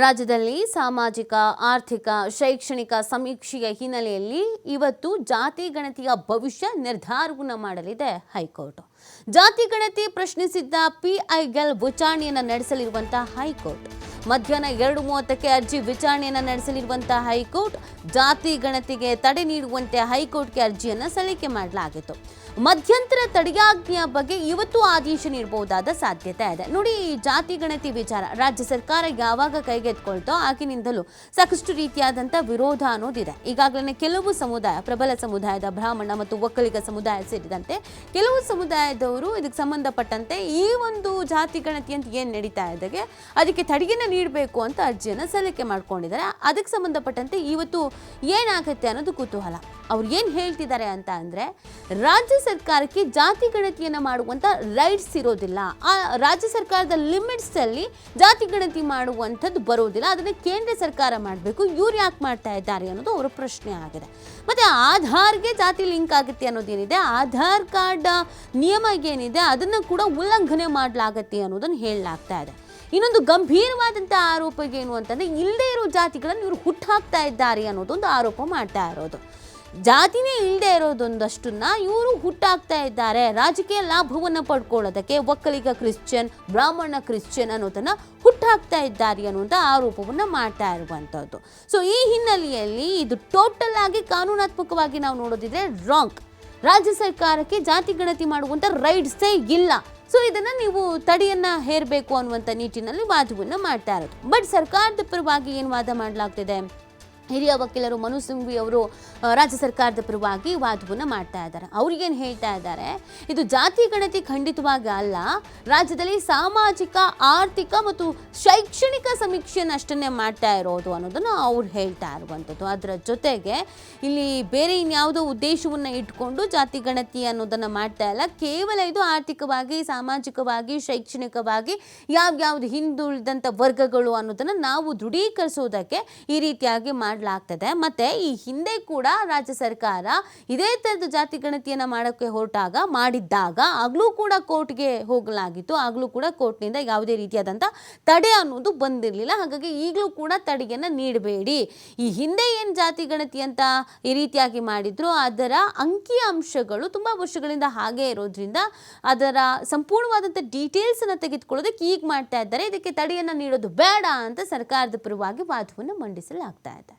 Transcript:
ರಾಜ್ಯದಲ್ಲಿ ಸಾಮಾಜಿಕ, ಆರ್ಥಿಕ, ಶೈಕ್ಷಣಿಕ ಸಮೀಕ್ಷೆಯ ಹಿನ್ನೆಲೆಯಲ್ಲಿ ಇವತ್ತು ಜಾತಿ ಗಣತಿಯ ಭವಿಷ್ಯ ನಿರ್ಧಾರವನ್ನು ಮಾಡಲಿದೆ ಹೈಕೋರ್ಟ್. ಜಾತಿ ಗಣತಿ ಪ್ರಶ್ನಿಸಿದ್ದ ಪಿಐಎಲ್ ವಿಚಾರಣೆಯನ್ನು ನಡೆಸಲಿರುವಂತಹ ಹೈಕೋರ್ಟ್. ಮಧ್ಯಾಹ್ನ ಎರಡು ಮೂವತ್ತಕ್ಕೆ ಅರ್ಜಿ ವಿಚಾರಣೆಯನ್ನು ನಡೆಸಲಿರುವಂತಹ ಹೈಕೋರ್ಟ್ ಜಾತಿ ಗಣತಿಗೆ ತಡೆ ನೀಡುವಂತೆ ಹೈಕೋರ್ಟ್ಗೆ ಅರ್ಜಿಯನ್ನು ಸಲ್ಲಿಕೆ ಮಾಡಲಾಗಿತ್ತು. ಮಧ್ಯಂತರ ತಡೆಯಾಜ್ಞೆಯ ಬಗ್ಗೆ ಇವತ್ತು ಆದೇಶ ನೀಡಬಹುದಾದ ಸಾಧ್ಯತೆ ಇದೆ. ನೋಡಿ, ಈ ಜಾತಿ ಗಣತಿ ವಿಚಾರ. ರಾಜ್ಯ ಸರ್ಕಾರ ಯಾವಾಗ ಕೈಗೆತ್ಕೊಳ್ತೋ ಆಗಿನಿಂದಲೂ ಸಾಕಷ್ಟು ರೀತಿಯಾದಂಥ ವಿರೋಧ ಅನ್ನೋದಿದೆ ಈಗಾಗಲೇ ಕೆಲವು ಸಮುದಾಯ, ಪ್ರಬಲ ಸಮುದಾಯದ ಬ್ರಾಹ್ಮಣ ಮತ್ತು ಒಕ್ಕಲಿಗ ಸಮುದಾಯ ಸೇರಿದಂತೆ ಕೆಲವು ಸಮುದಾಯದವರು ಇದಕ್ಕೆ ಸಂಬಂಧಪಟ್ಟಂತೆ ಈ ಒಂದು ಜಾತಿ ಗಣತಿ ಅಂತ ಏನು ನಡೀತಾ ಇದ್ದಾಗೆ ಅದಕ್ಕೆ ತಡೆಯನ್ನು ನೀಡಬೇಕು ಅಂತ ಅರ್ಜಿಯನ್ನು ಸಲ್ಲಿಕೆ ಮಾಡ್ಕೊಂಡಿದ್ದಾರೆ. ಅದಕ್ಕೆ ಸಂಬಂಧಪಟ್ಟಂತೆ ಇವತ್ತು ಏನಾಗುತ್ತೆ ಅನ್ನೋದು ಕುತೂಹಲ. ಅವ್ರು ಏನು ಹೇಳ್ತಿದ್ದಾರೆ ಅಂತ ಅಂದರೆ, ರಾಜ್ಯ ಸರ್ಕಾರಕ್ಕೆ ಜಾತಿ ಗಣತಿಯನ್ನು ಮಾಡುವಂಥ ರೈಟ್ಸ್ ಇರೋದಿಲ್ಲ. ಆ ರಾಜ್ಯ ಸರ್ಕಾರದ ಲಿಮಿಟ್ಸಲ್ಲಿ ಜಾತಿ ಗಣತಿ ಮಾಡುವಂಥದ್ದು ಬರೋದಿಲ್ಲ. ಅದನ್ನು ಕೇಂದ್ರ ಸರ್ಕಾರ ಮಾಡಬೇಕು. ಇವ್ರು ಯಾಕೆ ಮಾಡ್ತಾ ಇದ್ದಾರೆ ಅನ್ನೋದು ಅವರ ಪ್ರಶ್ನೆ ಆಗಿದೆ. ಮತ್ತು ಆಧಾರ್ಗೆ ಜಾತಿ ಲಿಂಕ್ ಆಗುತ್ತೆ ಅನ್ನೋದೇನಿದೆ? ಆಧಾರ್ ಕಾರ್ಡ್ ನಿಯಮ ಏನಿದೆ? ಅದನ್ನು ಕೂಡ ಉಲ್ಲಂಘನೆ ಮಾಡಲಾಗತ್ತೆ ಅನ್ನೋದನ್ನು ಹೇಳಲಾಗ್ತಾ ಇದೆ. ಇನ್ನೊಂದು ಗಂಭೀರವಾದಂಥ ಆರೋಪ ಏನು ಅಂತಂದರೆ ಇಲ್ಲದೇ ಇರೋ ಜಾತಿಗಳನ್ನು ಇವರು ಹುಟ್ಟಾಕ್ತಾ ಇದ್ದಾರೆ ಅನ್ನೋದೊಂದು ಆರೋಪ ಮಾಡ್ತಾ ಇರೋದು. ಜಾತಿನೇ ಇಲ್ಲದೆ ಇರೋದೊಂದಷ್ಟನ್ನ ಇವರು ಹುಟ್ಟಾಕ್ತಾ ಇದ್ದಾರೆ. ರಾಜಕೀಯ ಲಾಭವನ್ನು ಪಡ್ಕೊಳ್ಳೋದಕ್ಕೆ ಒಕ್ಕಲಿಗ ಕ್ರಿಶ್ಚಿಯನ್, ಬ್ರಾಹ್ಮಣ ಕ್ರಿಶ್ಚಿಯನ್ ಅನ್ನೋದನ್ನ ಹುಟ್ಟಾಕ್ತಾ ಇದ್ದಾರೆ ಅನ್ನುವಂಥ ಆರೋಪವನ್ನು ಮಾಡ್ತಾ ಇರುವಂಥದ್ದು ಸೊ ಈ ಹಿನ್ನೆಲೆಯಲ್ಲಿ ಇದು ಟೋಟಲ್ ಆಗಿ ಕಾನೂನಾತ್ಮಕವಾಗಿ ನಾವು ನೋಡೋದಿದ್ರೆ ರಾಂಗ್ ರಾಜ್ಯ ಸರ್ಕಾರಕ್ಕೆ ಜಾತಿ ಗಣತಿ ಮಾಡುವಂಥ ರೈಟ್ಸೇ ಇಲ್ಲ. ಸೊ ಇದನ್ನ ನೀವು ತಡೆಯನ್ನ ಹೇರಬೇಕು ಅನ್ನುವಂಥ ನಿಟ್ಟಿನಲ್ಲಿ ವಾದವನ್ನು ಮಾಡ್ತಾ ಇರೋದು. ಬಟ್ ಸರ್ಕಾರದ ಪರವಾಗಿ ಏನು ವಾದ ಮಾಡಲಾಗ್ತಿದೆ? ಹಿರಿಯ ವಕೀಲರು ಮನು ಸಿಂಘ್ವಿ ಅವರು ರಾಜ್ಯ ಸರ್ಕಾರದ ಪರವಾಗಿ ವಾದವನ್ನು ಮಾಡ್ತಾ ಇದ್ದಾರೆ. ಅವ್ರಿಗೇನು ಹೇಳ್ತಾ ಇದ್ದಾರೆ? ಇದು ಜಾತಿ ಗಣತಿ ಖಂಡಿತವಾಗಿ ಅಲ್ಲ. ರಾಜ್ಯದಲ್ಲಿ ಸಾಮಾಜಿಕ, ಆರ್ಥಿಕ ಮತ್ತು ಶೈಕ್ಷಣಿಕ ಸಮೀಕ್ಷೆಯನ್ನು ಅಷ್ಟನ್ನೇ ಮಾಡ್ತಾ ಇರೋದು ಅನ್ನೋದನ್ನು ಅವ್ರು ಹೇಳ್ತಾ ಇರುವಂಥದ್ದು. ಅದರ ಜೊತೆಗೆ ಇಲ್ಲಿ ಬೇರೆ ಇನ್ಯಾವುದೋ ಉದ್ದೇಶವನ್ನು ಇಟ್ಕೊಂಡು ಜಾತಿ ಗಣತಿ ಅನ್ನೋದನ್ನು ಮಾಡ್ತಾ ಇಲ್ಲ. ಕೇವಲ ಇದು ಆರ್ಥಿಕವಾಗಿ, ಸಾಮಾಜಿಕವಾಗಿ, ಶೈಕ್ಷಣಿಕವಾಗಿ ಯಾವ್ಯಾವ್ದು ಹಿಂದುಳಿದಂಥ ವರ್ಗಗಳು ಅನ್ನೋದನ್ನು ನಾವು ದೃಢೀಕರಿಸೋದಕ್ಕೆ ಈ ರೀತಿಯಾಗಿ ಮಾಡಲಾಗ್ತದೆ ಮತ್ತು ಈ ಹಿಂದೆ ಕೂಡ ರಾಜ್ಯ ಸರ್ಕಾರ ಇದೇ ಥರದ ಜಾತಿ ಗಣತಿಯನ್ನು ಮಾಡೋಕ್ಕೆ ಹೊರಟಾಗ, ಮಾಡಿದ್ದಾಗ ಆಗಲೂ ಕೂಡ ಕೋರ್ಟ್ಗೆ ಹೋಗಲಾಗಿತ್ತು. ಆಗಲೂ ಕೂಡ ಕೋರ್ಟ್ನಿಂದ ಯಾವುದೇ ರೀತಿಯಾದಂಥ ತಡೆ ಅನ್ನೋದು ಬಂದಿರಲಿಲ್ಲ. ಹಾಗಾಗಿ ಈಗಲೂ ಕೂಡ ತಡೆಯನ್ನು ನೀಡಬೇಡಿ. ಈ ಹಿಂದೆ ಏನು ಜಾತಿ ಗಣತಿ ಅಂತ ಈ ರೀತಿಯಾಗಿ ಮಾಡಿದ್ರು, ಅದರ ಅಂಕಿ ಅಂಶಗಳು ತುಂಬ ವರ್ಷಗಳಿಂದ ಹಾಗೆ ಇರೋದ್ರಿಂದ ಅದರ ಸಂಪೂರ್ಣವಾದಂಥ ಡೀಟೇಲ್ಸನ್ನು ತೆಗೆದುಕೊಳ್ಳೋದಕ್ಕೆ ಈಗ ಮಾಡ್ತಾ ಇದ್ದಾರೆ. ಇದಕ್ಕೆ ತಡೆಯನ್ನು ನೀಡೋದು ಬೇಡ ಅಂತ ಸರ್ಕಾರದ ಪರವಾಗಿ ವಾದವನ್ನು ಮಂಡಿಸಲಾಗ್ತಾ ಇದೆ.